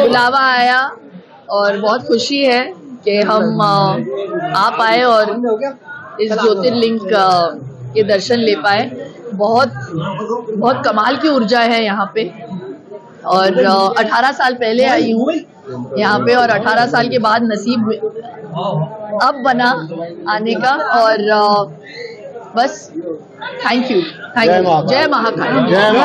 बुलावा आया और बहुत खुशी है कि हम आप आए और इस ज्योतिर्लिंग के दर्शन ले पाए। बहुत बहुत कमाल की ऊर्जा है यहाँ पे। और 18 साल पहले आई हूँ यहाँ पे और 18 साल के बाद नसीब अब बना आने का और बस थैंक यू थैंक यू जय महाकाल।